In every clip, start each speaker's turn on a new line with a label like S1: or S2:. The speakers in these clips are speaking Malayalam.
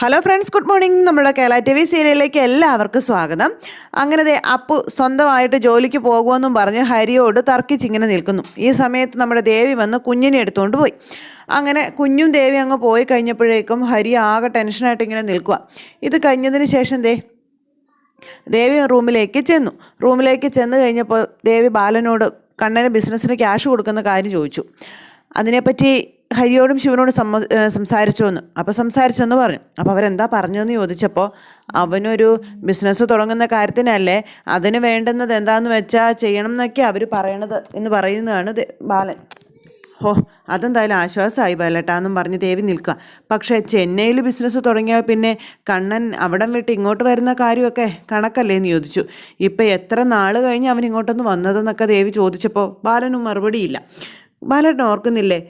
S1: ഹലോ ഫ്രണ്ട്സ് ഗുഡ് മോർണിംഗ് നമ്മുടെ കേരള ടി വി സീരിയലിലേക്ക് എല്ലാവർക്കും സ്വാഗതം. അങ്ങനെ അപ്പു സ്വന്തമായിട്ട് ജോലിക്ക് പോകുമെന്നും പറഞ്ഞ് ഹരിയോട് തർക്കിച്ചിങ്ങനെ നിൽക്കുന്നു. ഈ സമയത്ത് നമ്മുടെ ദേവി വന്ന് കുഞ്ഞിനെ എടുത്തുകൊണ്ട് പോയി. അങ്ങനെ കുഞ്ഞും ദേവി അങ്ങ് പോയി കഴിഞ്ഞപ്പോഴേക്കും ഹരി ആകെ ടെൻഷനായിട്ട് ഇങ്ങനെ നിൽക്കുക ഇത് കഴിഞ്ഞതിന് ശേഷം ദേ ദേവി റൂമിലേക്ക് ചെന്നു. റൂമിലേക്ക് ചെന്ന് കഴിഞ്ഞപ്പോൾ ദേവി ബാലനോട് കണ്ണന് ബിസിനസ്സിന് ക്യാഷ് കൊടുക്കുന്ന കാര്യം ചോദിച്ചു. അതിനെപ്പറ്റി ഹരിയോടും ശിവനോടും സമ്മ സംസാരിച്ചു എന്ന് അപ്പോൾ സംസാരിച്ചെന്ന് പറഞ്ഞു. അപ്പോൾ അവരെന്താ പറഞ്ഞതെന്ന് ചോദിച്ചപ്പോൾ അവനൊരു ബിസിനസ് തുടങ്ങുന്ന കാര്യത്തിനല്ലേ അതിന് വേണ്ടുന്നത് എന്താണെന്ന് വെച്ചാൽ ചെയ്യണം എന്നൊക്കെ അവർ പറയണത് എന്ന് പറയുന്നതാണ് ബാലൻ. ഹോ അതെന്തായാലും ആശ്വാസമായി ബാലട്ടാന്നും പറഞ്ഞ് ദേവി നിൽക്കുക. പക്ഷേ ചെന്നൈയിൽ ബിസിനസ് തുടങ്ങിയാൽ പിന്നെ കണ്ണൻ അവിടം വിട്ട് ഇങ്ങോട്ട് വരുന്ന കാര്യമൊക്കെ കണക്കല്ലേ എന്ന് ചോദിച്ചു. ഇപ്പം എത്ര നാൾ കഴിഞ്ഞ് അവൻ ഇങ്ങോട്ടൊന്ന് വന്നതെന്നൊക്കെ ദേവി ചോദിച്ചപ്പോൾ ബാലനും മറുപടിയില്ല. ബാലട്ടൻ ഓർക്കുന്നില്ലേ?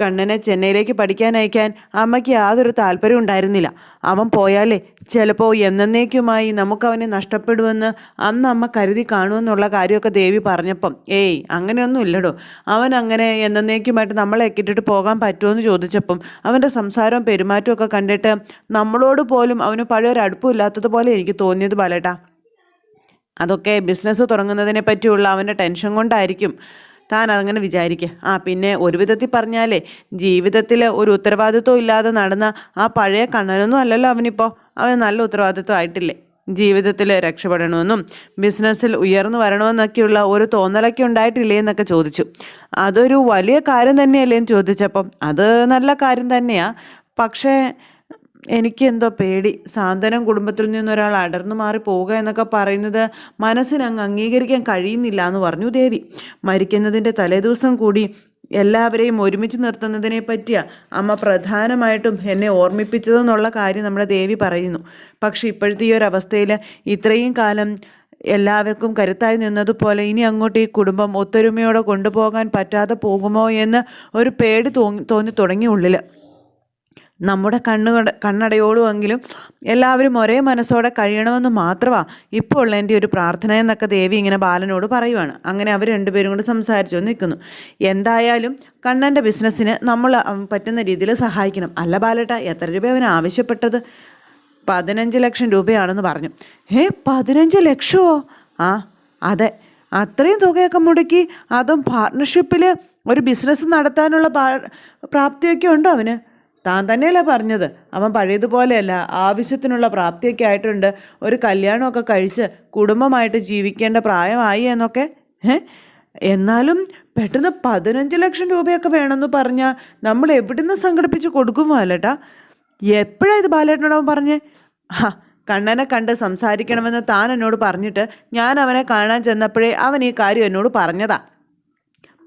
S1: കണ്ണനെ ചെന്നൈയിലേക്ക് പഠിക്കാൻ അയക്കാൻ അമ്മയ്ക്ക് യാതൊരു താല്പര്യം ഉണ്ടായിരുന്നില്ല. അവൻ പോയാലേ ചിലപ്പോൾ എന്നേക്കുമായി നമുക്കവനെ നഷ്ടപ്പെടുമെന്ന് അന്ന് അമ്മ കരുതി കാണുമെന്നുള്ള കാര്യമൊക്കെ ദേവി പറഞ്ഞപ്പം ഏയ് അങ്ങനെയൊന്നും ഇല്ലടോ. അവൻ അങ്ങനെ എന്നേക്കുമായിട്ട് നമ്മളെ ഇട്ടിട്ട് പോകാൻ പറ്റുമെന്ന് ചോദിച്ചപ്പം അവന്റെ സംസാരവും പെരുമാറ്റവും ഒക്കെ കണ്ടിട്ട് നമ്മളോട് പോലും അവന് പഴയൊരു അടുപ്പമില്ലാത്തതുപോലെ എനിക്ക് തോന്നിയത് ബാലേട്ടാ. അതൊക്കെ ബിസിനസ് തുടങ്ങുന്നതിനെ പറ്റിയുള്ള അവന്റെ ടെൻഷൻ കൊണ്ടായിരിക്കും. താൻ അങ്ങനെ വിചാരിക്കുക ആ പിന്നെ ഒരു വിധത്തിൽ പറഞ്ഞാലേ ജീവിതത്തിൽ ഒരു ഉത്തരവാദിത്വം ഇല്ലാതെ നടന്ന ആ പഴയ കണ്ണനൊന്നും അല്ലല്ലോ അവനിപ്പോൾ അവന് നല്ല ഉത്തരവാദിത്വം ആയിട്ടില്ലേ. ജീവിതത്തിൽ രക്ഷപ്പെടണമെന്നും ബിസിനസ്സിൽ ഉയർന്നു വരണമെന്നൊക്കെയുള്ള ഒരു തോന്നലൊക്കെ ഉണ്ടായിട്ടില്ലേ എന്നൊക്കെ ചോദിച്ചു. അതൊരു വലിയ കാര്യം തന്നെയല്ലേ എന്ന് ചോദിച്ചപ്പം അത് നല്ല കാര്യം തന്നെയാണ് പക്ഷേ എനിക്ക് എന്തോ പേടി. സാന്ത്വനം കുടുംബത്തിൽ നിന്നൊരാൾ അടർന്നു മാറി പോവുക എന്നൊക്കെ പറയുന്നത് മനസ്സിനങ്ങ് അംഗീകരിക്കാൻ കഴിയുന്നില്ല എന്ന് പറഞ്ഞു ദേവി. മരിക്കുന്നതിന്റെ തലേദിവസം കൂടി എല്ലാവരെയും ഒരുമിച്ച് നിർത്തുന്നതിനെ പറ്റിയ അമ്മ പ്രധാനമായിട്ടും എന്നെ ഓർമ്മിപ്പിച്ചതെന്നുള്ള കാര്യം നമ്മുടെ ദേവി പറയുന്നു. പക്ഷേ ഇപ്പോഴത്തെ ഈ ഒരു അവസ്ഥയിൽ ഇത്രയും കാലം എല്ലാവർക്കും കരുത്തായി നിന്നതുപോലെ ഇനി അങ്ങോട്ട് ഈ കുടുംബം ഒത്തൊരുമയോടെ കൊണ്ടുപോകാൻ പറ്റാതെ പോകുമോ എന്ന് ഒരു പേടി തോന്നി തോന്നി തുടങ്ങി ഉള്ളിൽ നമ്മുടെ കണ്ണുകട കണ്ണടയോളുമെങ്കിലും എല്ലാവരും ഒരേ മനസ്സോടെ കഴിയണമെന്ന് മാത്രമാണ് ഇപ്പോൾ ഉള്ള എന്റെ ഒരു പ്രാർത്ഥന എന്നൊക്കെ ദേവി ഇങ്ങനെ ബാലനോട് പറയുവാണ്. അങ്ങനെ അവർ രണ്ടുപേരും കൂടെ സംസാരിച്ചു നിൽക്കുന്നു. എന്തായാലും കണ്ണന്റെ ബിസിനസ്സിന് നമ്മൾ പറ്റുന്ന രീതിയിൽ സഹായിക്കണം. അല്ല ബാലേട്ട എത്ര രൂപ അവന് ആവശ്യപ്പെട്ടത്? പതിനഞ്ച് ലക്ഷം രൂപയാണെന്ന് പറഞ്ഞു. ഏ പതിനഞ്ച് ലക്ഷമോ ആ അതെ. അത്രയും തുകയൊക്കെ മുടക്കി അതും പാർട്ട്ണർഷിപ്പിൽ ഒരു ബിസിനസ് നടത്താനുള്ള പ്രാപ്തിയൊക്കെ ഉണ്ടോ അവന്? താൻ തന്നെയല്ലേ പറഞ്ഞത്? അവൻ പഴയതുപോലെയല്ല. ആവശ്യത്തിനുള്ള പ്രാപ്തിയൊക്കെ ആയിട്ടുണ്ട്. ഒരു കല്യാണമൊക്കെ കഴിച്ച് കുടുംബമായിട്ട് ജീവിക്കേണ്ട പ്രായമായി എന്നൊക്കെ? എന്നാലും പെട്ടെന്ന് പതിനഞ്ച് ലക്ഷം രൂപയൊക്കെ വേണമെന്ന് പറഞ്ഞാൽ നമ്മൾ എവിടുന്ന് സംഘടിപ്പിച്ച് കൊടുക്കും ബാലേട്ടാ എപ്പോഴാണ് ഇത് ബാലേട്ടനോട് അവൻ പറഞ്ഞേ? ആ കണ്ണനെ കണ്ട് സംസാരിക്കണമെന്ന് താൻ എന്നോട് പറഞ്ഞിട്ട് ഞാൻ അവനെ കാണാൻ ചെന്നപ്പോഴേ അവൻ ഈ കാര്യം എന്നോട് പറഞ്ഞതാ.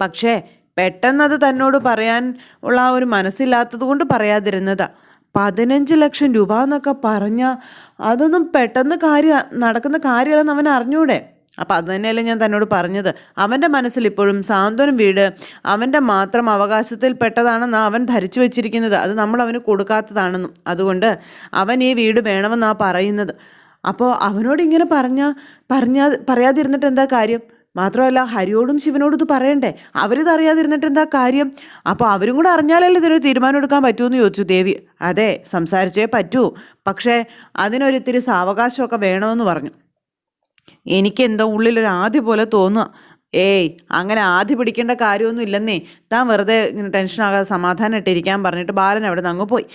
S1: പക്ഷേ പെട്ടെന്നത് തന്നോട് പറയാൻ ഉള്ള ആ ഒരു മനസ്സില്ലാത്തത് കൊണ്ട് പറയാതിരുന്നതാ. പതിനഞ്ച് ലക്ഷം രൂപ എന്നൊക്കെ പറഞ്ഞാൽ അതൊന്നും പെട്ടെന്ന് കാര്യം നടക്കുന്ന കാര്യമല്ലെന്ന് അവൻ അറിഞ്ഞൂടെ? അപ്പം അത് തന്നെയല്ലേ ഞാൻ തന്നോട് പറഞ്ഞത്. അവന്റെ മനസ്സിൽ ഇപ്പോഴും സാന്ത്വനം വീട് അവന്റെ മാത്രം അവകാശത്തിൽ പെട്ടതാണെന്ന് അവൻ ധരിച്ചു വെച്ചിരിക്കുന്നത്. അത് നമ്മൾ അവന് കൊടുക്കാത്തതാണെന്നും. അതുകൊണ്ട് അവൻ ഈ വീട് വേണമെന്നാണ് പറയുന്നത്. അപ്പോൾ അവനോട് ഇങ്ങനെ പറഞ്ഞ പറഞ്ഞാ പറയാതിരുന്നിട്ട് എന്താ കാര്യം? മാത്രമല്ല ഹരിയോടും ശിവനോടും ഇത് പറയണ്ടേ? അവരിത് അറിയാതിരുന്നിട്ട് എന്താ കാര്യം? അപ്പോൾ അവരും കൂടെ അറിഞ്ഞാലല്ലേ ഇതിനൊരു തീരുമാനം എടുക്കാൻ പറ്റുമെന്ന് ചോദിച്ചു ദേവി. അതെ സംസാരിച്ചേ പറ്റൂ. പക്ഷേ അതിനൊരിത്തിരി സാവകാശമൊക്കെ വേണമെന്ന് പറഞ്ഞു. എനിക്കെന്തോ ഉള്ളിലൊരു ആദ്യ പോലെ തോന്നുക. ഏയ് അങ്ങനെ ആദ്യ പിടിക്കേണ്ട കാര്യമൊന്നും ഇല്ലെന്നേ. താൻ വെറുതെ ഇങ്ങനെ ടെൻഷനാകാതെ സമാധാനം ഇട്ടിരിക്കാൻ പറഞ്ഞിട്ട് ബാലൻ അവിടെ നിന്ന് അങ്ങ് പോയി.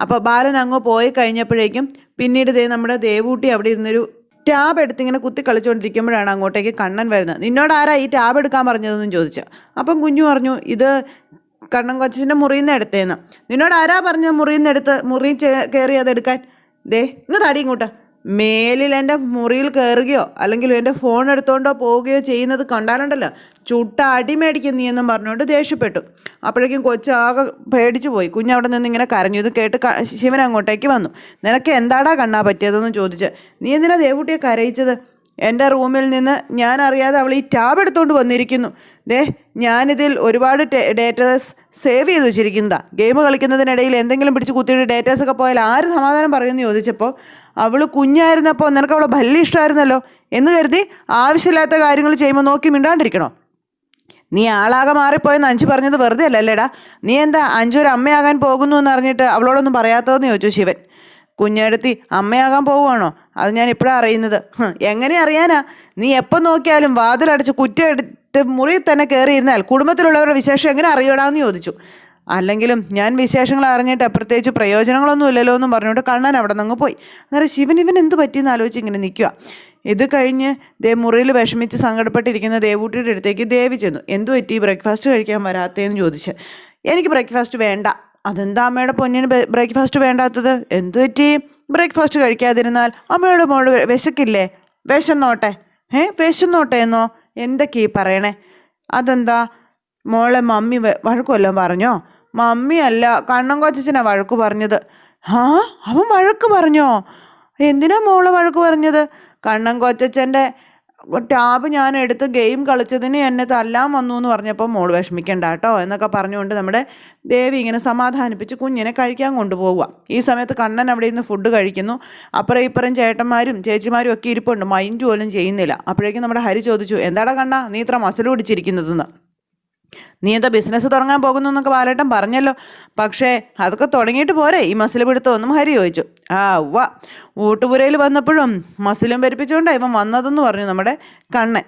S1: അപ്പോൾ ബാലൻ അങ്ങ് പോയി കഴിഞ്ഞപ്പോഴേക്കും പിന്നീട് ദേ നമ്മുടെ ദേവൂട്ടി അവിടെ ഇരുന്നൊരു ടാബ് എടുത്ത് ഇങ്ങനെ കുത്തി കളിച്ചുകൊണ്ടിരിക്കുമ്പോഴാണ് അങ്ങോട്ടേക്ക് കണ്ണൻ വരുന്നത്. നിന്നോട് ആരാ ഈ ടാബ് എടുക്കാൻ പറഞ്ഞതെന്നും ചോദിച്ചു. അപ്പം കുഞ്ഞു പറഞ്ഞു ഇത് കണ്ണൻ കൊച്ചിന്റെ മുറിയിൽ നിന്ന് എടുത്തേന്ന്. നിന്നോട് ആരാ പറഞ്ഞത് മുറിയിൽ നിന്ന് എടുത്ത് മുറിയിൽ കയറി അത് എടുക്കാൻ? ദേ ഇങ്ങ് തടി ഇങ്ങോട്ട്. മേലിൽ എന്റെ മുറിയിൽ കയറുകയോ അല്ലെങ്കിൽ എന്റെ ഫോൺ എടുത്തുകൊണ്ടോ പോവുകയോ ചെയ്യുന്നത് കണ്ടാലുണ്ടല്ലോ. ചുട്ട അടിമേടിക്കും നീ എന്നും പറഞ്ഞുകൊണ്ട് ദേഷ്യപ്പെട്ടു. അപ്പോഴേക്കും കൊച്ചാകെ പേടിച്ചു പോയി. കുഞ്ഞവിടെ നിന്ന് ഇങ്ങനെ കരഞ്ഞു. ഇത് കേട്ട് ശിവൻ അങ്ങോട്ടേക്ക് വന്നു. നിനക്ക് എന്താടാ കണ്ണാ പറ്റിയതെന്ന് ചോദിച്ച്. നീ എന്തിനാ ദേവുട്ടിയെ കരയിച്ചത്? എന്റെ റൂമിൽ നിന്ന് ഞാൻ അറിയാതെ അവൾ ഈ ടാബ് എടുത്തുകൊണ്ട് വന്നിരിക്കുന്നു. ദേ ഞാനിതിൽ ഒരുപാട് ഡേറ്റാസ് സേവ് ചെയ്ത് വെച്ചിരിക്കുന്നതാ. ഗെയിം കളിക്കുന്നതിനിടയിൽ എന്തെങ്കിലും പിടിച്ച് കുത്തിയിട്ട് ഡേറ്റാസ് ഒക്കെ പോയാൽ ആര് സമാധാനം പറയുമെന്ന് ചോദിച്ചപ്പോൾ അവൾ കുഞ്ഞായിരുന്നപ്പോൾ നിനക്ക് അവളെ ഭല്യ ഇഷ്ടമായിരുന്നല്ലോ എന്ന് കരുതി ആവശ്യമില്ലാത്ത കാര്യങ്ങൾ ചെയ്യുമ്പോൾ നോക്കി മിണ്ടാണ്ടിരിക്കണോ? നീ ആളാകെ മാറിപ്പോയെന്ന് അഞ്ചു പറഞ്ഞത് വെറുതെ അല്ലല്ലേടാ. നീ എന്താ അഞ്ചു ഒരു അമ്മയാകാൻ പോകുന്നു എന്ന് അറിഞ്ഞിട്ട് അവളോടൊന്നും പറയാത്തതെന്ന് ചോദിച്ചു ശിവൻ. കുഞ്ഞെടുത്തി അമ്മയാകാൻ പോവുകയാണോ? അത് ഞാൻ ഇപ്പോഴാണ് അറിയുന്നത്. എങ്ങനെ അറിയാനാ? നീ എപ്പം നോക്കിയാലും വാതിലടച്ച് കുറ്റിയെടുത്ത് മുറിയിൽ തന്നെ കയറിയിരുന്നാൽ കുടുംബത്തിലുള്ളവരുടെ വിശേഷം എങ്ങനെ അറിയണമെന്ന് ചോദിച്ചു. അല്ലെങ്കിലും ഞാൻ വിശേഷങ്ങൾ അറിഞ്ഞിട്ട് പ്രത്യേകിച്ച് പ്രയോജനങ്ങളൊന്നും ഇല്ലല്ലോ എന്നും പറഞ്ഞുകൊണ്ട് കണ്ണൻ അവിടെ നിന്ന് പോയി. അന്നേരം ശിവൻ ഇവൻ എന്ത് പറ്റിയെന്ന് ആലോചിച്ച് ഇങ്ങനെ നിൽക്കുക ഇത് കഴിഞ്ഞ് ദേ മുറിയിൽ വിഷമിച്ച് സങ്കടപ്പെട്ടിരിക്കുന്ന ദേവൂട്ടിയുടെ അടുത്തേക്ക് ദേവി ചെന്നു. എന്തു പറ്റി? ബ്രേക്ക്ഫാസ്റ്റ് കഴിക്കാൻ വരാത്തേന്ന് ചോദിച്ച്. എനിക്ക് ബ്രേക്ക്ഫാസ്റ്റ് വേണ്ട. അതെന്താ അമ്മയുടെ പൊന്നിന് ബ്രേക്ക്ഫാസ്റ്റ് വേണ്ടാത്തത്? എന്തു പറ്റി? ബ്രേക്ക്ഫാസ്റ്റ് കഴിക്കാതിരുന്നാൽ അമ്മയുടെ മോൾ വിശക്കില്ലേ? വിശന്നോട്ടെ. ഏ? വിശന്നോട്ടെ എന്നോ എന്തൊക്കെയാ ഈ പറയണേ? അതെന്താ? മോളെ മമ്മി വഴക്കുമല്ലോ പറഞ്ഞോ? മമ്മി അല്ല കണ്ണൻ കൊച്ചച്ഛനാ വഴക്ക് പറഞ്ഞത്. ആ അവൻ വഴക്ക് പറഞ്ഞോ? എന്തിനാ മോളെ വഴക്ക് പറഞ്ഞത്? കണ്ണൻ കൊച്ചച്ഛന്റെ ടാബ് ഞാൻ എടുത്ത് ഗെയിം കളിച്ചതിന് എന്നെ തല്ലാൻ വന്നു എന്ന് പറഞ്ഞപ്പോൾ മോൾ വിഷമിക്കണ്ട കേട്ടോ എന്നൊക്കെ പറഞ്ഞുകൊണ്ട് നമ്മുടെ ദേവി ഇങ്ങനെ സമാധാനിപ്പിച്ച് കുഞ്ഞിനെ കഴിക്കാൻ കൊണ്ടുപോവുക. ഈ സമയത്ത് കണ്ണൻ അവിടെ നിന്ന് ഫുഡ് കഴിക്കുന്നു. അപ്പുറം ഇപ്പുറം ചേട്ടന്മാരും ചേച്ചിമാരും ഒക്കെ ഇരിപ്പുണ്ട്. മൈൻഡ് പോലും ചെയ്യുന്നില്ല. അപ്പോഴേക്കും നമ്മുടെ ഹരി ചോദിച്ചു എന്താടാ കണ്ണ നീ ഇത്ര മസിൽ പിടിച്ചിരിക്കുന്നതെന്ന്? നീ എന്താ ബിസിനസ് തുടങ്ങാൻ പോകുന്നു എന്നൊക്കെ ബാലേട്ടൻ പറഞ്ഞല്ലോ. പക്ഷേ അതൊക്കെ തുടങ്ങിയിട്ട് പോരെ. ഈ മസിൽ പിടുത്തമൊന്നും ഹരി ചോദിച്ചു. ആ ഉവ്വ. ഊട്ടുപുരയിൽ വന്നപ്പോഴും മസിലും പെരുപ്പിച്ചുകൊണ്ടാണ് ഇവൻ വന്നതെന്ന് പറഞ്ഞു നമ്മുടെ കണ്ണൻ.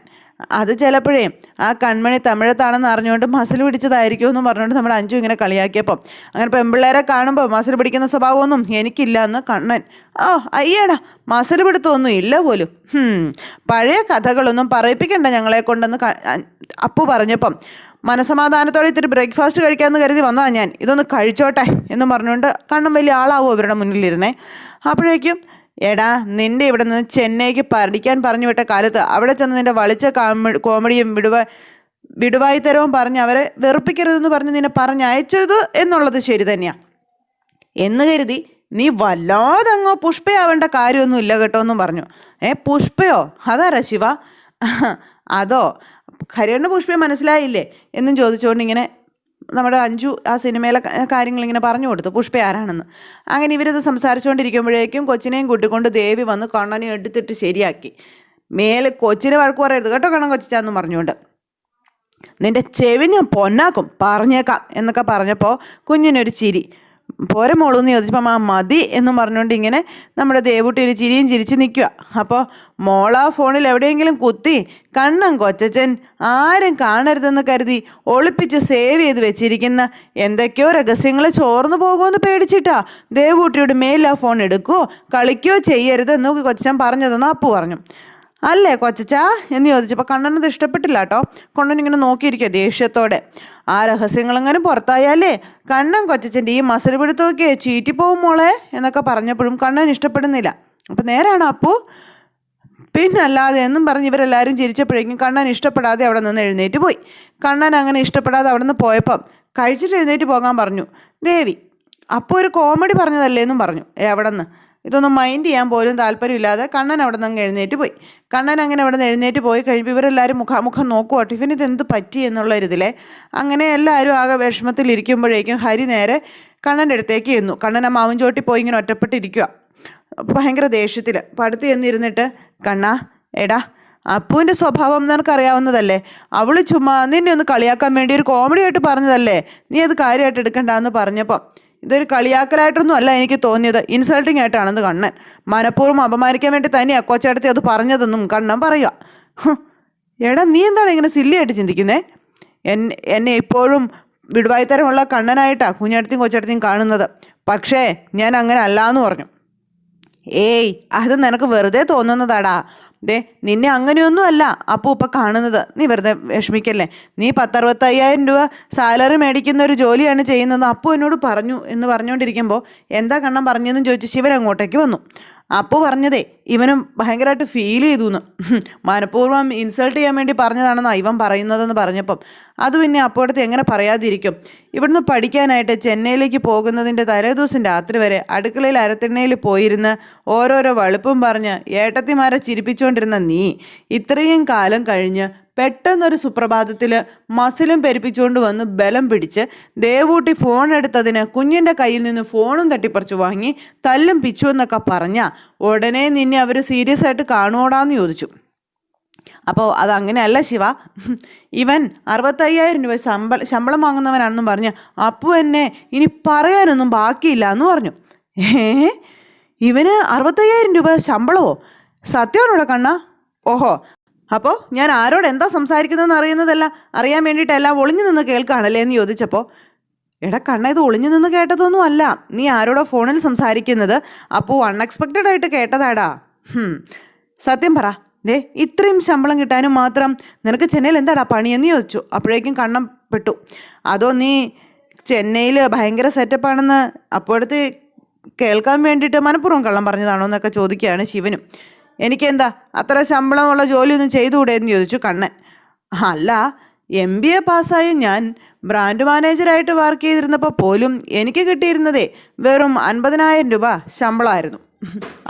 S1: അത് ചിലപ്പോഴേ ആ കൺമണി തമിഴത്താണെന്ന് അറിഞ്ഞുകൊണ്ട് മസിൽ പിടിച്ചതായിരിക്കും എന്ന് പറഞ്ഞുകൊണ്ട് നമ്മുടെ അഞ്ചു ഇങ്ങനെ കളിയാക്കിയപ്പം. അങ്ങനെ പെൺപിള്ളേരെ കാണുമ്പോൾ മസിൽ പിടിക്കുന്ന സ്വഭാവമൊന്നും എനിക്കില്ല എന്ന് കണ്ണൻ. ഓ അയ്യേടാ മസിൽ പിടുത്തമൊന്നും ഇല്ല പോലും. പഴയ കഥകളൊന്നും പറയിപ്പിക്കണ്ട ഞങ്ങളെ കൊണ്ടെന്ന് അപ്പു പറഞ്ഞപ്പം. മനസമാധാനത്തോടെ ഇത്തിരി ബ്രേക്ക്ഫാസ്റ്റ് കഴിക്കാമെന്ന് കരുതി വന്നതാ ഞാൻ. ഇതൊന്ന് കഴിച്ചോട്ടെ എന്ന് പറഞ്ഞുകൊണ്ട് കണ്ണും വലിയ ആളാവും അവരുടെ മുന്നിലിരുന്നേ. അപ്പോഴേക്കും എടാ നിന്റെ ഇവിടെ നിന്ന് ചെന്നൈക്ക് പഠിക്കാൻ പറഞ്ഞു വിട്ട കാലത്ത് അവിടെ ചെന്ന് നിന്റെ വളിച്ച കാമ- കോമഡിയും വിടുവ വിടുവായിത്തരവും പറഞ്ഞ് അവരെ വെറുപ്പിക്കരുതെന്ന് പറഞ്ഞ് നിന്നെ പറഞ്ഞയച്ചത് എന്നുള്ളത് ശരി തന്നെയാണ് എന്ന് കരുതി നീ വല്ലാതങ്ങോ പുഷ്പയാവേണ്ട കാര്യമൊന്നും ഇല്ല കേട്ടോ എന്നും പറഞ്ഞു. ഏ പുഷ്പയോ? അതാരാ ശിവ? അതോ ഹരിയണ്ണ പുഷ്പയെ മനസ്സിലായില്ലേ എന്നും ചോദിച്ചുകൊണ്ട് ഇങ്ങനെ നമ്മുടെ അഞ്ചു ആ സിനിമയിലെ കാര്യങ്ങളിങ്ങനെ പറഞ്ഞു കൊടുത്തു. പുഷ്പ ആരാണെന്ന്. അങ്ങനെ ഇവരത് സംസാരിച്ചുകൊണ്ടിരിക്കുമ്പോഴേക്കും കൊച്ചിനെയും കൂട്ടിക്കൊണ്ട് ദേവി വന്ന് കണ്ണനെ എടുത്തിട്ട് ശരിയാക്കി. മേലെ കൊച്ചിനെ വഴക്ക് പറയരുത് കേട്ടോ കണ്ണൻ കൊച്ചിച്ചാന്ന് പറഞ്ഞുകൊണ്ട്. നിന്റെ ചെവി ഞാൻ പൊന്നാക്കും പറഞ്ഞേക്കാം എന്നൊക്കെ പറഞ്ഞപ്പോൾ കുഞ്ഞിനൊരു ചിരി. പോരെ മോളൂന്ന് ചോദിച്ചപ്പോൾ ആ മതി എന്നും പറഞ്ഞുകൊണ്ട് ഇങ്ങനെ നമ്മുടെ ദേവുട്ടി ഒരു ചിരിയും ചിരിച്ച് നിൽക്കുക അപ്പോൾ മോളാ ഫോണിൽ എവിടെയെങ്കിലും കുത്തി കണ്ണം കൊച്ചച്ചൻ ആരും കാണരുതെന്ന് കരുതി ഒളിപ്പിച്ച് സേവ് ചെയ്ത് വെച്ചിരിക്കുന്ന എന്തൊക്കെയോ രഹസ്യങ്ങൾ ചോർന്നു പോകുമെന്ന് പേടിച്ചിട്ടാ. ദേവൂട്ടിയുടെ മേലിൽ ആ ഫോൺ എടുക്കുകയോ കളിക്കുകയോ ചെയ്യരുതെന്ന് കൊച്ചൻ പറഞ്ഞതെന്ന് അപ്പു പറഞ്ഞു. അല്ലേ കൊച്ചച്ചാ? എന്ന് ചോദിച്ചപ്പോൾ കണ്ണനത് ഇഷ്ടപ്പെട്ടില്ല കേട്ടോ കണ്ണൻ ഇങ്ങനെ നോക്കിയിരിക്കുക ദേഷ്യത്തോടെ. ആ രഹസ്യങ്ങളെങ്ങനെ പുറത്തായാലേ? കണ്ണൻ കൊച്ചച്ചന്റെ ഈ മസിൽ പിടുത്തമൊക്കെ ചീറ്റിപ്പോവും മോളെ എന്നൊക്കെ പറഞ്ഞപ്പോഴും കണ്ണൻ ഇഷ്ടപ്പെടുന്നില്ല. അപ്പം നേരാണ് അപ്പു. പിന്നല്ലാതെ എന്നും പറഞ്ഞ് ഇവരെല്ലാവരും ചിരിച്ചപ്പോഴേക്കും കണ്ണൻ ഇഷ്ടപ്പെടാതെ അവിടെ നിന്ന് എഴുന്നേറ്റ് പോയി. കണ്ണൻ അങ്ങനെ ഇഷ്ടപ്പെടാതെ അവിടെ നിന്ന് പോയപ്പം കഴിച്ചിട്ട് എഴുന്നേറ്റ് പോകാൻ പറഞ്ഞു. ദേവി അപ്പോൾ ഒരു കോമഡി പറഞ്ഞതല്ലേ? എന്നും പറഞ്ഞു. ഏ അവിടെ നിന്ന് ഇതൊന്നും മൈൻഡ് ചെയ്യാൻ പോലും താല്പര്യമില്ലാതെ കണ്ണൻ അവിടെ നിന്ന് എഴുന്നേറ്റ് പോയി. കണ്ണൻ അങ്ങനെ അവിടെ നിന്ന് എഴുന്നേറ്റ് പോയി കഴിയുമ്പോൾ ഇവരെല്ലാവരും മുഖാമുഖം നോക്കുക ടിഫിൻ ഇത് എന്ത് പറ്റി എന്നുള്ള ഒരു ഇതിലെ അങ്ങനെ എല്ലാവരും ആകെ വിഷമത്തിലിരിക്കുമ്പോഴേക്കും ഹരി നേരെ കണ്ണന്റെ അടുത്തേക്ക് ചെന്നു. കണ്ണൻ ആ മാവും ചോട്ടി പോയി ഇങ്ങനെ ഒറ്റപ്പെട്ടിരിക്കുക ഭയങ്കര ദേഷ്യത്തിൽ അപ്പോൾ അടുത്ത് ചെന്നിരുന്നിട്ട് കണ്ണ എടാ അപ്പുവിന്റെ സ്വഭാവം നിനക്കറിയാവുന്നതല്ലേ? അവൾ ചുമ്മാ നിന്നെ ഒന്ന് കളിയാക്കാൻ വേണ്ടി ഒരു കോമഡി ആയിട്ട് പറഞ്ഞതല്ലേ? നീ അത് കാര്യമായിട്ട് എടുക്കണ്ടെന്ന് പറഞ്ഞപ്പോൾ ഇതൊരു കളിയാക്കലായിട്ടൊന്നും അല്ല എനിക്ക് തോന്നിയത്. ഇൻസൾട്ടിങ് ആയിട്ടാണെന്ന് കണ്ണൻ. മനഃപൂർവം അപമാനിക്കാൻ വേണ്ടി തന്നെയാണ് കൊച്ചടത്തി അത് പറഞ്ഞതെന്നും കണ്ണൻ പറയുക. എടാ നീ എന്താണ് ഇങ്ങനെ സില്ലിയായിട്ട് ചിന്തിക്കുന്നേ? എന്നെ എന്നെ ഇപ്പോഴും വിടുവായിത്തരമുള്ള കണ്ണനായിട്ടാണ് കുഞ്ഞടത്തിയും കൊച്ചടത്തിയും കാണുന്നത്. പക്ഷേ ഞാൻ അങ്ങനെ അല്ലാന്ന് പറഞ്ഞു. ഏയ് അത് നിനക്ക് വെറുതെ തോന്നുന്നതാടാ. ദേ നിന്നെ അങ്ങനെയൊന്നും അല്ല അപ്പൂപ്പ കാണുന്നത്. നീ വെറുതെ വിഷമിക്കല്ലേ? നീ പത്തറുപത്തയ്യായിരം രൂപ സാലറി മേടിക്കുന്ന ഒരു ജോലിയാണ് ചെയ്യുന്നത്. അപ്പു എന്നോട് പറഞ്ഞു എന്ന് പറഞ്ഞുകൊണ്ടിരിക്കുമ്പോൾ എന്താ കണ്ണം പറഞ്ഞതെന്ന് ചോദിച്ച് ശിവൻ അങ്ങോട്ടേക്ക് വന്നു. അപ്പു പറഞ്ഞതേ ഇവനും ഭയങ്കരമായിട്ട് ഫീൽ ചെയ്തു എന്ന് മനഃപൂർവം ഇൻസൾട്ട് ചെയ്യാൻ വേണ്ടി പറഞ്ഞതാണെന്നാണ് ഇവൻ പറയുന്നതെന്ന് പറഞ്ഞപ്പം. അത് പിന്നെ അപ്പോഴത്തെ എങ്ങനെ പറയാതിരിക്കും? ഇവിടുന്ന് പഠിക്കാനായിട്ട് ചെന്നൈയിലേക്ക് പോകുന്നതിന്റെ തലേദിവസം രാത്രി വരെ അടുക്കളയിൽ അരത്തിണ്ണയിൽ പോയിരുന്ന് ഓരോരോ വളുപ്പും പറഞ്ഞ് ഏട്ടത്തിമാരെ ചിരിപ്പിച്ചുകൊണ്ടിരുന്ന നീ ഇത്രയും കാലം കഴിഞ്ഞ് പെട്ടെന്നൊരു സുപ്രഭാതത്തിൽ മസിലും പെരുപ്പിച്ചുകൊണ്ട് വന്ന് ബലം പിടിച്ച് ദേവൂട്ടി ഫോൺ എടുത്തതിന് കുഞ്ഞിന്റെ കയ്യിൽ നിന്ന് ഫോണും തട്ടിപ്പറിച്ചു വാങ്ങി തല്ലും പിച്ചു എന്നൊക്കെ പറഞ്ഞ ഉടനെ നിന്നെ അവർ സീരിയസ് ആയിട്ട് കാണുവോടാന്ന് ചോദിച്ചു. അപ്പോൾ അതങ്ങനെയല്ല ശിവ. ഇവൻ അറുപത്തയ്യായിരം രൂപ ശമ്പള ശമ്പളം വാങ്ങുന്നവനാണെന്നും പറഞ്ഞ് അപ്പു എന്നെ ഇനി പറയാനൊന്നും ബാക്കിയില്ല എന്ന് പറഞ്ഞു. ഏ? ഇവന് അറുപത്തയ്യായിരം രൂപ ശമ്പളമോ സത്യമാണോടെ കണ്ണ? ഓഹോ. അപ്പോൾ ഞാൻ ആരോട് എന്താ സംസാരിക്കുന്നതെന്ന് അറിയുന്നതല്ല അറിയാൻ വേണ്ടിയിട്ട് എല്ലാം ഒളിഞ്ഞു നിന്ന് കേൾക്കുകയാണല്ലേ എന്ന് ചോദിച്ചപ്പോൾ എടാ കണ്ണ ഇത് ഒളിഞ്ഞു നിന്ന് കേട്ടതൊന്നും അല്ല. നീ ആരോടോ ഫോണിൽ സംസാരിക്കുന്നത്? അപ്പോൾ അൺഎക്സ്പെക്റ്റഡ് ആയിട്ട് കേട്ടതാടാ. സത്യം പറ. ദേ ഇത്രയും ശമ്പളം കിട്ടാനും മാത്രം നിനക്ക് ചെന്നൈയിൽ എന്താടാ പണിയെന്ന് ചോദിച്ചു. അപ്പോഴേക്കും കണ്ണം പെട്ടു. അതോ നീ ചെന്നൈയിൽ ഭയങ്കര സെറ്റപ്പാണെന്ന് അപ്പോഴത്തെ കേൾക്കാൻ വേണ്ടിയിട്ട് മനഃപൂർവം കള്ളം പറഞ്ഞതാണോ? എന്നൊക്കെ ചോദിക്കുകയാണ് ശിവനും. എനിക്കെന്താ? അത്ര ശമ്പളമുള്ള ജോലിയൊന്നും ചെയ്തുകൂടെ എന്ന് ചോദിച്ചു കണ്ണൻ. അല്ല എം ബി എ പാസ്സായ ഞാൻ ബ്രാൻഡ് മാനേജറായിട്ട് വർക്ക് ചെയ്തിരുന്നപ്പോൾ പോലും എനിക്ക് കിട്ടിയിരുന്നതേ വെറും അൻപതിനായിരം രൂപ ശമ്പളമായിരുന്നു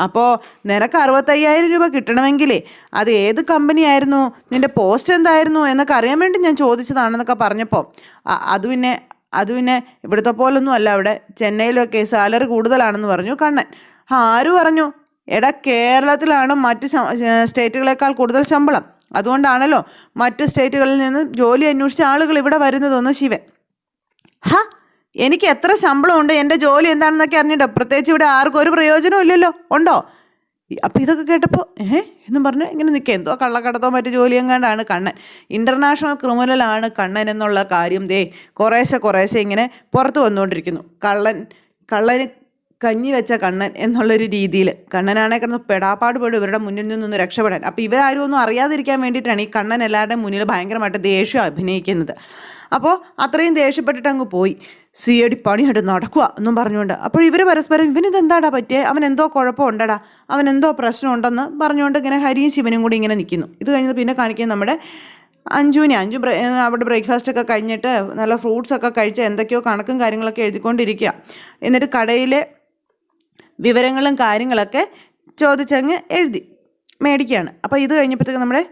S1: അപ്പോൾ നിനക്ക് അറുപത്തയ്യായിരം രൂപ കിട്ടണമെങ്കിലേ അത് ഏത് കമ്പനിയായിരുന്നു? നിന്റെ പോസ്റ്റ് എന്തായിരുന്നു? എന്നൊക്കെ അറിയാൻ വേണ്ടി ഞാൻ ചോദിച്ചതാണെന്നൊക്കെ പറഞ്ഞപ്പോൾ അത് പിന്നെ അത് പിന്നെ ഇവിടുത്തെ പോലൊന്നും അല്ല അവിടെ ചെന്നൈയിലൊക്കെ സാലറി കൂടുതലാണെന്ന് പറഞ്ഞു കണ്ണൻ. ആര് പറഞ്ഞു? എടാ കേരളത്തിലാണ് മറ്റ് സ്റ്റേറ്റുകളെക്കാൾ കൂടുതൽ ശമ്പളം. അതുകൊണ്ടാണല്ലോ മറ്റ് സ്റ്റേറ്റുകളിൽ നിന്ന് ജോലി അന്വേഷിച്ച ആളുകൾ ഇവിടെ വരുന്നതെന്ന് ശിവൻ. ഹ എനിക്ക് എത്ര ശമ്പളമുണ്ട് എന്റെ ജോലി എന്താണെന്നൊക്കെ അറിഞ്ഞിട്ടോ പ്രത്യേകിച്ച് ഇവിടെ ആർക്കും ഒരു പ്രയോജനവും ഇല്ലല്ലോ. ഉണ്ടോ? അപ്പം ഇതൊക്കെ കേട്ടപ്പോൾ ഏഹ് എന്നും പറഞ്ഞ് ഇങ്ങനെ നിൽക്കുക. എന്തോ കള്ളക്കടത്തോ മറ്റു ജോലി എങ്ങാണ്ടാണ് കണ്ണൻ. ഇന്റർനാഷണൽ ക്രിമിനലാണ് കണ്ണൻ എന്നുള്ള കാര്യം ദേ കുറേശ്ശെ കുറേശ്ശെ ഇങ്ങനെ പുറത്ത് വന്നുകൊണ്ടിരിക്കുന്നു. കള്ളൻ കള്ളന് കഞ്ഞി വെച്ച കണ്ണൻ എന്നുള്ളൊരു രീതിയിൽ കണ്ണനാണെ കിടന്ന് പെടാപ്പാട് പെടും ഇവരുടെ മുന്നിൽ നിന്നൊന്ന് രക്ഷപ്പെടാൻ. അപ്പോൾ ഇവരാരും ഒന്നും അറിയാതിരിക്കാൻ വേണ്ടിയിട്ടാണ് ഈ കണ്ണൻ എല്ലാവരുടെ മുന്നിൽ ഭയങ്കരമായിട്ട് ദേഷ്യം അഭിനയിക്കുന്നത്. അപ്പോൾ അത്രയും ദേഷ്യപ്പെട്ടിട്ട് അങ്ങ് പോയി. സി എടി പണിയായിട്ട് നടക്കുക എന്നും പറഞ്ഞുകൊണ്ട്. അപ്പോൾ ഇവർ പരസ്പരം ഇവനിതെന്താടാ പറ്റിയേ? അവൻ എന്തോ കുഴപ്പമുണ്ടടാ. അവൻ എന്തോ പ്രശ്നമുണ്ടെന്ന് പറഞ്ഞുകൊണ്ട് ഇങ്ങനെ ഹരിയും ശിവനും കൂടി ഇങ്ങനെ നിൽക്കുന്നു ഇത് കഴിഞ്ഞ് പിന്നെ കാണിക്കുന്നത് നമ്മുടെ അഞ്ജുവിനെ. അഞ്ചു അവിടെ ബ്രേക്ക്ഫാസ്റ്റ് ഒക്കെ കഴിഞ്ഞിട്ട് നല്ല ഫ്രൂട്ട്സ് ഒക്കെ കഴിച്ച് എന്തൊക്കെയോ കണക്കും കാര്യങ്ങളൊക്കെ എഴുതിക്കൊണ്ടിരിക്കുക എന്നിട്ട് കടയിലെ വിവരങ്ങളും കാര്യങ്ങളൊക്കെ ചോദിച്ചങ്ങ് എഴുതി മേടിക്കുകയാണ്. അപ്പോൾ ഇത് കഴിഞ്ഞപ്പോഴത്തേക്ക് നമ്മുടെ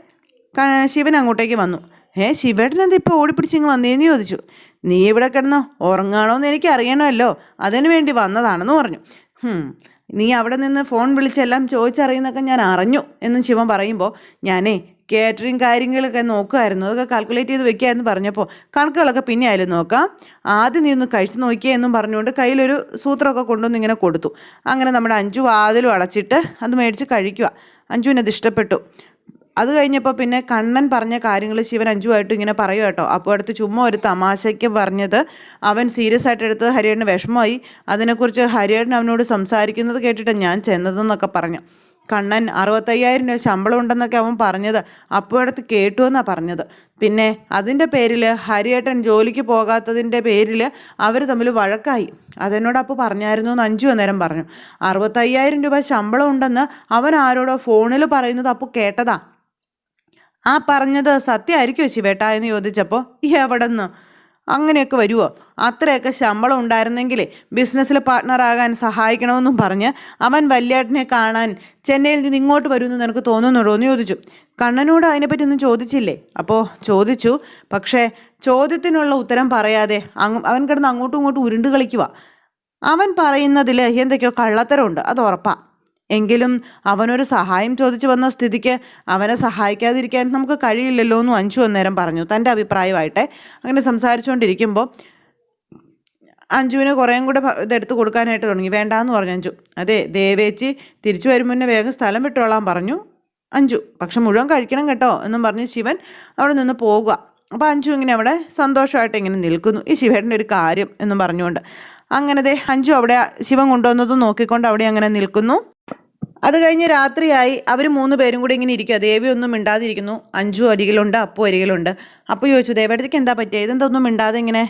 S1: ശിവൻ അങ്ങോട്ടേക്ക് വന്നു. ഏ ശിവേട്ടനെന്താ ഇപ്പോൾ ഓടിപ്പിടിച്ചിങ്ങ് വന്നേന്ന് ചോദിച്ചു. നീ ഇവിടെ കിടന്നോ? ഉറങ്ങാണോന്ന് എനിക്ക് അറിയണമല്ലോ. അതിനു വേണ്ടി വന്നതാണെന്ന് പറഞ്ഞു. "ഹും, നീ അവിടെ നിന്ന് ഫോൺ വിളിച്ചെല്ലാം ചോദിച്ചറിയുന്നൊക്കെ ഞാൻ അറിഞ്ഞു എന്ന് ശിവൻ പറയുമ്പോൾ ഞാനേ കേറ്ററിങ് കാര്യങ്ങളൊക്കെ നോക്കുമായിരുന്നു അതൊക്കെ കാൽക്കുലേറ്റ് ചെയ്ത് വെക്കാമെന്ന് പറഞ്ഞപ്പോൾ കണക്കുകളൊക്കെ പിന്നെ ആയാലും നോക്കാം. ആദ്യം നീ ഒന്ന് കഴിച്ച് നോക്കിയേ എന്നും പറഞ്ഞുകൊണ്ട് കയ്യിലൊരു സൂത്രമൊക്കെ കൊണ്ടുവന്ന് ഇങ്ങനെ കൊടുത്തു. അങ്ങനെ നമ്മുടെ അഞ്ചു വാതിലും അടച്ചിട്ട് അത് മേടിച്ച് കഴിക്കുക അഞ്ചുവിനത് ഇഷ്ടപ്പെട്ടു. അത് കഴിഞ്ഞപ്പോൾ പിന്നെ കണ്ണൻ പറഞ്ഞ കാര്യങ്ങൾ ശിവൻ അഞ്ചുമായിട്ട് ഇങ്ങനെ പറയുക കേട്ടോ. അപ്പോൾ അടുത്ത് ചുമ്മാ ഒരു തമാശയ്ക്ക് പറഞ്ഞത് അവൻ സീരിയസ് ആയിട്ട് എടുത്തത് ഹരിയേട്ടന് വിഷമമായി. അതിനെക്കുറിച്ച് ഹരിയേട്ടൻ അവനോട് സംസാരിക്കുന്നത് കേട്ടിട്ട് ഞാൻ ചെന്നതെന്നൊക്കെ പറഞ്ഞു. കണ്ണൻ അറുപത്തയ്യായിരം രൂപ ശമ്പളം ഉണ്ടെന്നൊക്കെ അവൻ പറഞ്ഞത്. അപ്പോഴടുത്ത് കേട്ടു എന്നാണ് പറഞ്ഞത്. പിന്നെ അതിന്റെ പേരിൽ ഹരിയേട്ടൻ ജോലിക്ക് പോകാത്തതിന്റെ പേരിൽ അവർ തമ്മിൽ വഴക്കായി. അതെന്നോട് അപ്പോൾ പറഞ്ഞായിരുന്നു എന്ന് അഞ്ചു അന്നേരം പറഞ്ഞു. അറുപത്തയ്യായിരം രൂപ ശമ്പളം ഉണ്ടെന്ന് അവൻ ആരോടോ ഫോണിൽ പറയുന്നത് അപ്പോൾ കേട്ടതാ. ആ പറഞ്ഞത് സത്യമായിരിക്കുമോ ശിവേട്ട? എന്ന് ചോദിച്ചപ്പോൾ എവിടെ നിന്ന് അങ്ങനെയൊക്കെ വരുമോ അത്രയൊക്കെ ശമ്പളം ഉണ്ടായിരുന്നെങ്കിൽ ബിസിനസ്സിൽ പാർട്ട്ണറാകാൻ സഹായിക്കണമെന്നും പറഞ്ഞ് അവൻ വല്യേട്ടനെ കാണാൻ ചെന്നൈയിൽ നിന്ന് ഇങ്ങോട്ട് വരുമെന്ന് നിനക്ക് തോന്നുന്നുണ്ടോ എന്ന് ചോദിച്ചു. കണ്ണനോട് അതിനെപ്പറ്റി ഒന്നും ചോദിച്ചില്ലേ? അപ്പോൾ ചോദിച്ചു. പക്ഷേ ചോദ്യത്തിനുള്ള ഉത്തരം പറയാതെ അവൻ കിടന്ന് അങ്ങോട്ടും ഇങ്ങോട്ടും ഉരുണ്ട് കളിക്കുക അവൻ പറയുന്നതിൽ എന്തൊക്കെയോ കള്ളത്തരമുണ്ട്. അത് ഉറപ്പാ. എങ്കിലും അവനൊരു സഹായം ചോദിച്ചു വന്ന സ്ഥിതിക്ക് അവനെ സഹായിക്കാതിരിക്കാൻ നമുക്ക് കഴിയില്ലല്ലോ എന്നും അഞ്ചു അന്നേരം പറഞ്ഞു. തന്റെ അഭിപ്രായമായിട്ടെ. അങ്ങനെ സംസാരിച്ചുകൊണ്ടിരിക്കുമ്പോൾ അഞ്ജുവിന് കുറേയും കൂടെ ഇതെടുത്ത് കൊടുക്കാനായിട്ട് തുടങ്ങി. വേണ്ടാന്ന് പറഞ്ഞു അഞ്ജു അതെ ദേവേച്ചി തിരിച്ചു വരും മുന്നേ വേഗം സ്ഥലം വിട്ടോളാൻ പറഞ്ഞു അഞ്ചു. പക്ഷെ മുഴുവൻ കഴിക്കണം കേട്ടോ എന്നും പറഞ്ഞ് ശിവൻ അവിടെ നിന്ന് പോകുക അപ്പോൾ അഞ്ചു ഇങ്ങനെ അവിടെ സന്തോഷമായിട്ട് ഇങ്ങനെ നിൽക്കുന്നു. ഈ ശിവേട്ടന്റെ ഒരു കാര്യം എന്നും പറഞ്ഞുകൊണ്ട്. അങ്ങനെ ദേ അഞ്ജു അവിടെ ശിവൻ കൊണ്ടുവന്നതും നോക്കിക്കൊണ്ട് അവിടെ അങ്ങനെ നിൽക്കുന്നു. അത് കഴിഞ്ഞ് രാത്രിയായി. അവർ മൂന്ന് പേരും കൂടി ഇങ്ങനെ ഇരിക്കുക ദേവി ഒന്നും മിണ്ടാതിരിക്കുന്നു. അഞ്ചു അരികിലുണ്ട് അപ്പു അരികിലുണ്ട്. അപ്പോൾ ചോദിച്ചു ദേവേടത്തേക്ക് എന്താ പറ്റിയത് ഇതെന്താ ഒന്നും മിണ്ടാതെ ഇങ്ങനെ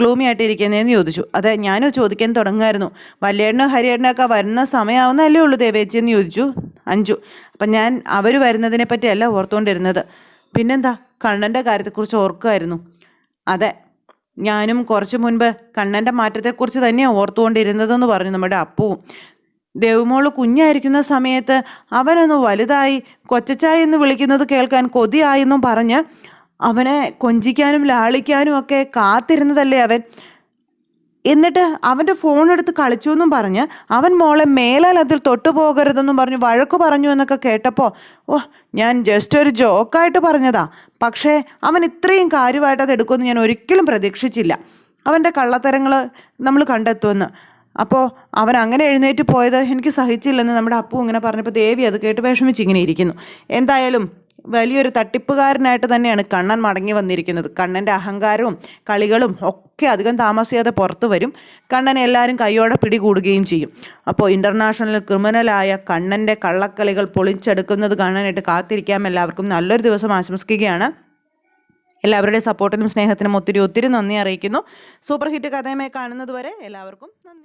S1: ഗ്ലൂമി ആയിട്ട് ഇരിക്കുന്നതെന്ന് ചോദിച്ചു. അതെ ഞാനും ചോദിക്കാൻ തുടങ്ങുമായിരുന്നു. വല്യേട്ടനും ഹരിയേട്ടനൊക്കെ വരുന്ന സമയമാവുന്നല്ലേ ഉള്ളൂ ദേവേച്ചി എന്ന് ചോദിച്ചു അഞ്ചു അപ്പം ഞാൻ അവർ വരുന്നതിനെ പറ്റിയല്ല ഓർത്തുകൊണ്ടിരുന്നത് പിന്നെന്താ? കണ്ണന്റെ കാര്യത്തെക്കുറിച്ച് ഓർക്കുമായിരുന്നു അതെ ഞാനും കുറച്ച് മുൻപ് കണ്ണന്റെ മാറ്റത്തെക്കുറിച്ച് തന്നെയാണ് ഓർത്തുകൊണ്ടിരുന്നതെന്ന് പറഞ്ഞു നമ്മുടെ അപ്പുവും. ദേവുമോൾ കുഞ്ഞായിരിക്കുന്ന സമയത്ത് അവനൊന്ന് വലുതായി കൊച്ചച്ചായ എന്ന് വിളിക്കുന്നത് കേൾക്കാൻ കൊതിയായെന്നും പറഞ്ഞ് അവനെ കൊഞ്ചിക്കാനും ലാളിക്കാനും ഒക്കെ കാത്തിരുന്നതല്ലേ അവൻ. എന്നിട്ട് അവന്റെ ഫോൺ എടുത്ത് കളിച്ചു എന്നും പറഞ്ഞ് അവൻ മോളെ മേലാൽ അതിൽ തൊട്ടു പോകരുതെന്നും പറഞ്ഞ് വഴക്ക് പറഞ്ഞു എന്നൊക്കെ കേട്ടപ്പോൾ ഓ ഞാൻ ജസ്റ്റ് ഒരു ജോക്കായിട്ട് പറഞ്ഞതാ. പക്ഷേ അവൻ ഇത്രയും കാര്യമായിട്ട് അത് എടുക്കുമെന്ന് ഞാൻ ഒരിക്കലും പ്രതീക്ഷിച്ചില്ല. അവന്റെ കള്ളത്തരങ്ങൾ നമ്മൾ കണ്ടെത്തുമെന്ന്. അപ്പോൾ അവൻ അങ്ങനെ എഴുന്നേറ്റ് പോയത് എനിക്ക് സഹിച്ചില്ലെന്ന് നമ്മുടെ അപ്പു ഇങ്ങനെ പറഞ്ഞപ്പോൾ ദേവി അത് കേട്ട് വിഷമിച്ച് ഇങ്ങനെ ഇരിക്കുന്നു. എന്തായാലും വലിയൊരു തട്ടിപ്പുകാരനായിട്ട് തന്നെയാണ് കണ്ണൻ മടങ്ങി വന്നിരിക്കുന്നത്. കണ്ണന്റെ അഹങ്കാരവും കളികളും ഒക്കെ അധികം താമസിയാതെ പുറത്തു വരും. കണ്ണനെ എല്ലാവരും കൈയോടെ പിടികൂടുകയും ചെയ്യും. അപ്പോൾ ഇന്റർനാഷണൽ ക്രിമിനലായ കണ്ണന്റെ കള്ളക്കളികൾ പൊളിച്ചെടുക്കുന്നത് കാണാനായിട്ട് കാത്തിരിക്കാം. എല്ലാവർക്കും നല്ലൊരു ദിവസം ആശംസിക്കുകയാണ്. എല്ലാവരുടെയും സപ്പോർട്ടിനും സ്നേഹത്തിനും ഒത്തിരി ഒത്തിരി നന്ദി അറിയിക്കുന്നു. സൂപ്പർ ഹിറ്റ് കഥയുമായി കാണുന്നതുവരെ എല്ലാവർക്കും നന്ദി.